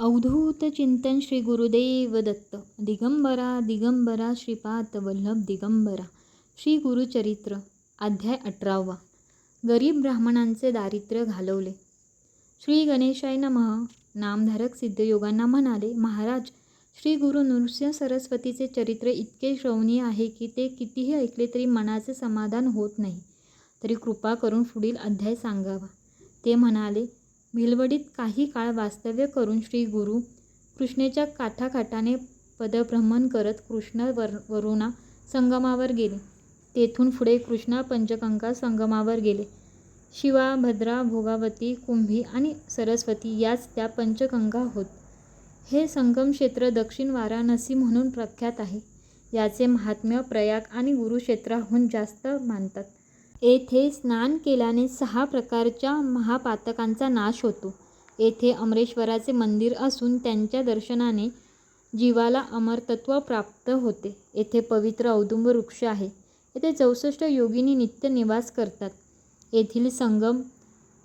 अवधूत चिंतन श्री गुरुदेव दत्त. दिगंबरा दिगंबरा श्रीपाद वल्लभ दिगंबरा. श्री गुरुचरित्र अध्याय अठरावा. गरीब ब्राह्मणांचे दारिद्र्य घालवले. श्री गणेशाय नमः. नामधारक सिद्धयोगांना म्हणाले महाराज श्री गुरु नृसिंह सरस्वतीचे चरित्र इतके श्रवणीय आहे की ते कितीही ऐकले तरी मनाचे समाधान होत नाही. तरी कृपा करून पुढील अध्याय सांगावा. ते म्हणाले भिलवडीत काही काळ वास्तव्य करून श्री गुरु कृष्णेच्या काठाकाठाने पदभ्रमण करत कृष्ण वर वरुणा संगमावर गेले. तेथून पुढे कृष्णा पंचगंगा संगमावर गेले. शिवा भद्रा भोगावती कुंभी आणि सरस्वती याच त्या पंचगंगा होत. हे संगम क्षेत्र दक्षिण वाराणसी म्हणून प्रख्यात आहे. याचे महात्म्य प्रयाग आणि गुरुक्षेत्राहून जास्त मानतात. येथे स्नान केल्याने सहा प्रकारच्या महापातकांचा नाश होतो. येथे अमरेश्वराचे मंदिर असून त्यांच्या दर्शनाने जीवाला अमरतत्व प्राप्त होते. येथे पवित्र औदुंब वृक्ष आहे. येथे चौसष्ट योगिनी नित्य निवास करतात. येथील संगम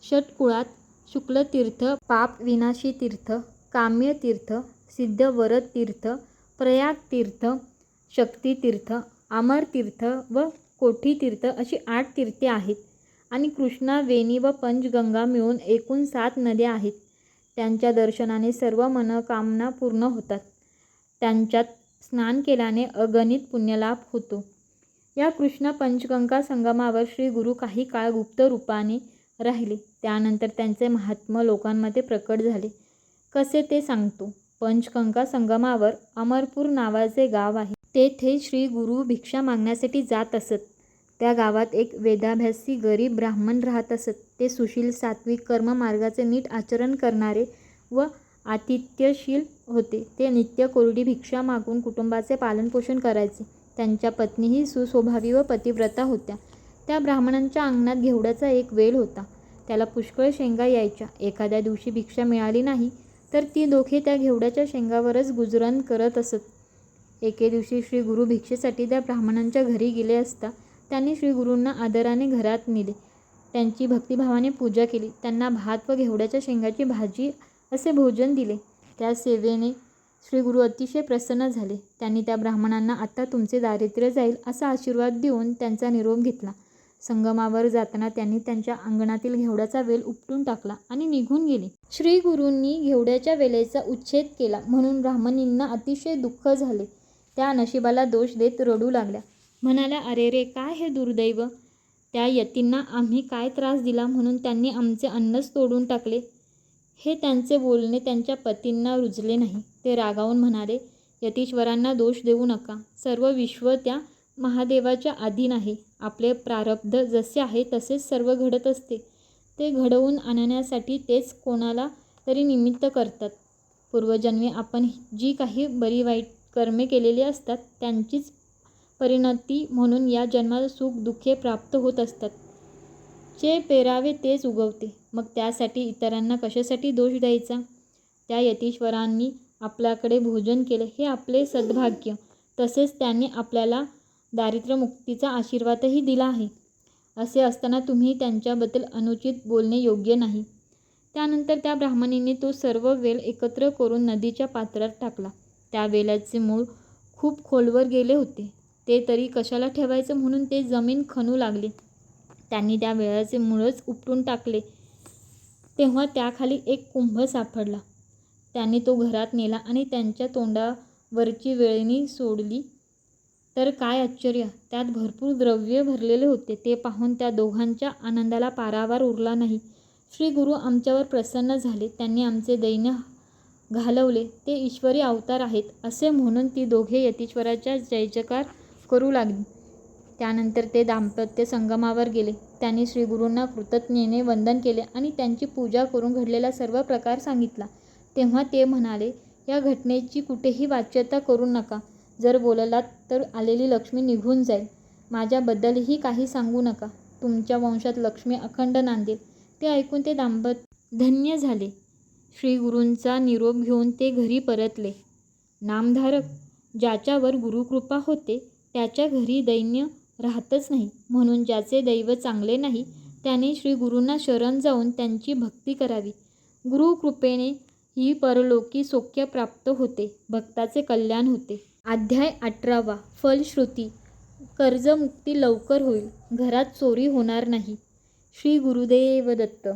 षटकुळात शुक्लतीर्थ पाप विनाशी तीर्थ काम्य तीर्थ सिद्धवरद तीर्थ प्रयाग तीर्थ शक्तितीर्थ अमरतीर्थ व कोठी तीर्थ अशी आठ तीर्थे आहेत आणि कृष्णा वेणी व पंचगंगा मिळून एकूण सात नद्या आहेत. त्यांच्या दर्शनाने सर्व मनोकामना पूर्ण होतात. त्यांच्यात स्नान केल्याने अगणित पुण्यलाभ होतो. या कृष्ण पंचगंगा संगमावर श्री गुरु काही काळ गुप्त रूपाने राहिले. त्यानंतर त्यांचे महात्म लोकांमध्ये प्रकट झाले. कसे ते सांगतो. पंचगंगा संगमावर अमरपूर नावाचे गाव आहे. तेथे श्री गुरु भिक्षा मागण्यासाठी जात असत. त्या गावात एक वेदाभ्यासी गरीब ब्राह्मण राहत असत. ते सुशील सात्विक कर्म मार्गाचे नीट आचरण करणारे व आतिथ्यशील होते. ते नित्य कोरडी भिक्षा मागून कुटुंबाचे पालनपोषण करायचे. त्यांच्या पत्नीही सुस्वभावी व पतिव्रता होत्या. त्या ब्राह्मणांच्या अंगणात घेवड्याचा एक वेल होता. त्याला पुष्कळ शेंगा यायच्या. एखाद्या दिवशी भिक्षा मिळाली नाही तर ती दोघे त्या घेवड्याच्या शेंगावरच गुजरण करत असत. एके दिवशी श्री गुरु भिक्षेसाठी त्या ब्राह्मणांच्या घरी गेले असता त्यांनी श्रीगुरूंना आदराने घरात नेले. त्यांची भक्तिभावाने पूजा केली. त्यांना भात व घेवड्याच्या शेंगाची भाजी असे भोजन दिले. त्या सेवेने श्रीगुरू अतिशय प्रसन्न झाले. त्यांनी त्या ब्राह्मणांना आता तुमचे दारिद्र्य जाईल असा आशीर्वाद देऊन त्यांचा निरोप घेतला. संगमावर जाताना त्यांनी त्यांच्या अंगणातील घेवड्याचा वेल उपटून टाकला आणि निघून गेले. श्री गुरूंनी घेवड्याच्या वेलेचा उच्छेद केला म्हणून ब्राह्मणींना अतिशय दुःख झाले. त्या नशिबाला दोष देत रडू लागल्या. म्हणाल्या अरे रे काय हे दुर्दैव? त्या यतींना आम्ही काय त्रास दिला म्हणून त्यांनी आमचे अन्नच तोडून टाकले हे त्यांचे बोलणे त्यांच्या पतींना रुजले नाही. ते रागावून म्हणाले यतीश्वरांना दोष देऊ नका. सर्व विश्व त्या महादेवाच्या अधीन आहे. आपले प्रारब्ध जसे आहे तसेच सर्व घडत असते. ते घडवून आणण्यासाठी तेच कोणाला तरी निमित्त करतात. पूर्वजन्मी आपण जी काही बरी वाईट कर्मे केलेली असतात त्यांचीच परिणती म्हणून या जन्मात सुख दुःखे प्राप्त होत असतात. जे पेरावे तेच उगवते. मग त्यासाठी इतरांना कशासाठी दोष द्यायचा? त्या यतीश्वरांनी आपल्याकडे भोजन केले. हे आपले सद्भाग्य. तसेच त्यांनी आपल्याला दारिद्र्यमुक्तीचा आशीर्वादही दिला आहे. असे असताना तुम्ही त्यांच्याबद्दल अनुचित बोलणे योग्य नाही. त्यानंतर त्या ब्राह्मणीने तो सर्व वेल एकत्र करून नदीच्या पात्रात टाकला. त्या वेलाचे मूळ खूप खोलवर गेले होते. ते तरी कशाला ठेवायचं म्हणून ते जमीन खणू लागले. त्यांनी त्या वेळाचे मुळच उपटून टाकले. तेव्हा त्याखाली एक कुंभ सापडला. त्यांनी तो घरात नेला आणि त्यांच्या तोंडावरची वेळणी सोडली. तर काय आश्चर्य! त्यात भरपूर द्रव्य भरलेले होते. ते पाहून त्या दोघांच्या आनंदाला पारावार उरला नाही. श्री गुरु आमच्यावर प्रसन्न झाले. त्यांनी आमचे दैन्य घालवले. ते ईश्वरी अवतार आहेत असे म्हणून ती दोघे यतीश्वराच्या जयजकार करू लागली. त्यानंतर ते दाम्पत्य संगमावर गेले. त्यांनी श्रीगुरूंना कृतज्ञेने वंदन केले आणि त्यांची पूजा करून घडलेला सर्व प्रकार सांगितला. तेव्हा ते म्हणाले या घटनेची कुठेही वाच्यता करू नका. जर बोललात तर आलेली लक्ष्मी निघून जाईल. माझ्याबद्दलही काही सांगू नका. तुमच्या वंशात लक्ष्मी अखंड नांदेल. ते ऐकून ते दाम्पत्य धन्य झाले. श्रीगुरूंचा निरोप घेऊन ते घरी परतले. नामधारक ज्याच्यावर गुरुकृपा होते त्याच्या घरी दैन्य राहतच नाही. म्हणून ज्याचे दैव चांगले नाही त्याने श्री गुरूंना शरण जाऊन त्यांची भक्ती करावी. गुरुकृपेने ही परलोकी सौख्य प्राप्त होते. भक्ताचे कल्याण होते. अध्याय अठरावा. फलश्रुती कर्जमुक्ती लवकर होईल. घरात चोरी होणार नाही. श्री गुरुदेव दत्त